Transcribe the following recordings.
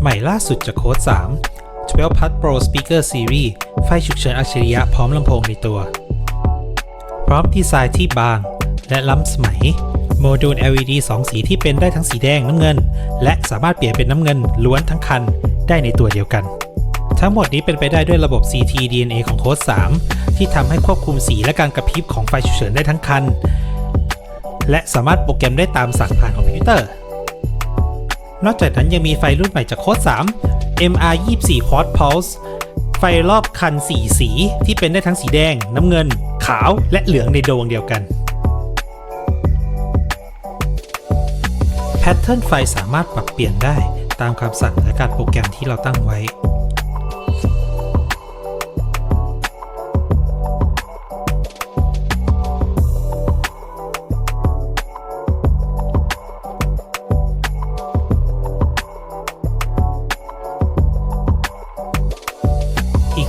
ใหม่ล่าสุดจากโค้ด3 12 Pad Pro Speaker Series ไฟฉุกเฉินอัจฉริยะพร้อมลำโพงในตัว พร้อมดีไซน์ที่บาง และล้ำสมัย โมดูล LED 2 สีที่เป็นได้ทั้งสีแดงน้ำเงิน และสามารถเปลี่ยนเป็นน้ำเงินล้วนทั้งคันได้ในตัวเดียวกัน ทั้งหมดนี้เป็นไปได้ด้วยระบบ CT DNA ของโค้ด3 ที่ทำให้ควบคุมสีและการกระพริบของไฟฉุกเฉินได้ทั้งคัน และสามารถโปรแกรมได้ตามสั่งผ่านคอมพิวเตอร์ นอกจากนั้นยังมีไฟรุ่นใหม่จากโค้ด3 MR 24 Quad Pulse ไฟรอบคัน 4 สีที่เป็นได้ทั้งสีแดง น้ำเงิน ขาว และเหลืองในดวงเดียวกัน แพทเทิร์นไฟสามารถปรับเปลี่ยนได้ตามคำสั่งและการโปรแกรมที่เราตั้งไว้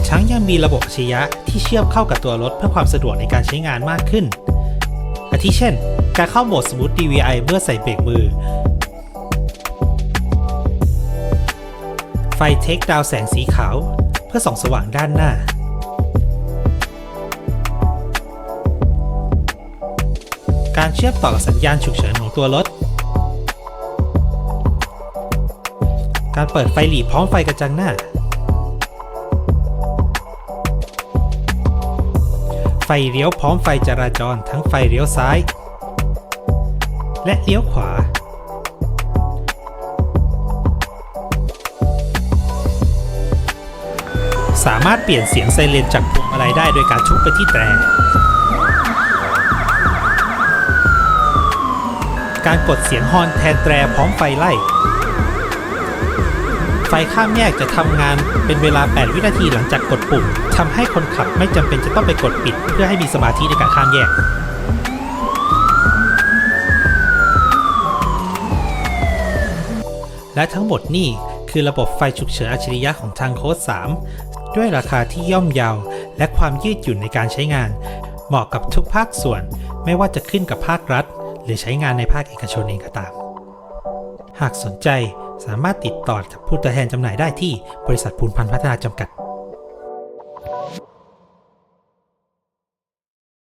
ทั้งยังมีระบบอัจฉริยะที่เชื่อมเข้ากับตัวรถเพื่อความสะดวกในการใช้งานมากขึ้น อาทิเช่น การเข้าโหมด Smooth DVI เมื่อใส่เบรกมือ ไฟเทคดาวแสงสีขาว เพื่อส่องสว่างด้านหน้า การเชื่อมต่อกับสัญญาณฉุกเฉินของตัวรถ การเปิดไฟหลีพร้อมไฟกระจังหน้า ฟเลี้ยวพร้อมไฟจราจรทั้งไฟเลี้ยวซ้าย และเลี้ยวขวา สามารถเปลี่ยนเสียงไซเรนจากพวงมาลัยได้โดยการทุบไปที่แตรการกดเสียงฮอนแทนแตรพร้อมไฟไล่ ไฟข้ามแยกจะทำงานเป็นเวลา 8 วินาทีหลังจากกดปุ่มทำให้คนขับไม่จำเป็นจะต้องไปกดปิด เพื่อให้มีสมาธิในการข้ามแยก และทั้งหมดนี่คือระบบไฟฉุกเฉินอัจฉริยะของทางโค้ด3 ด้วยราคาที่ย่อมเยาว และความยืดหยุ่นในการใช้งาน เหมาะกับทุกภาคส่วน ไม่ว่าจะขึ้นกับภาครัฐ หรือใช้งานในภาคเอกชนเองก็ตาม หากสนใจ สามารถติดต่อกับผู้ตัวแทนจำหน่ายได้ที่บริษัทภูนพันธ์พัฒนาจำกัด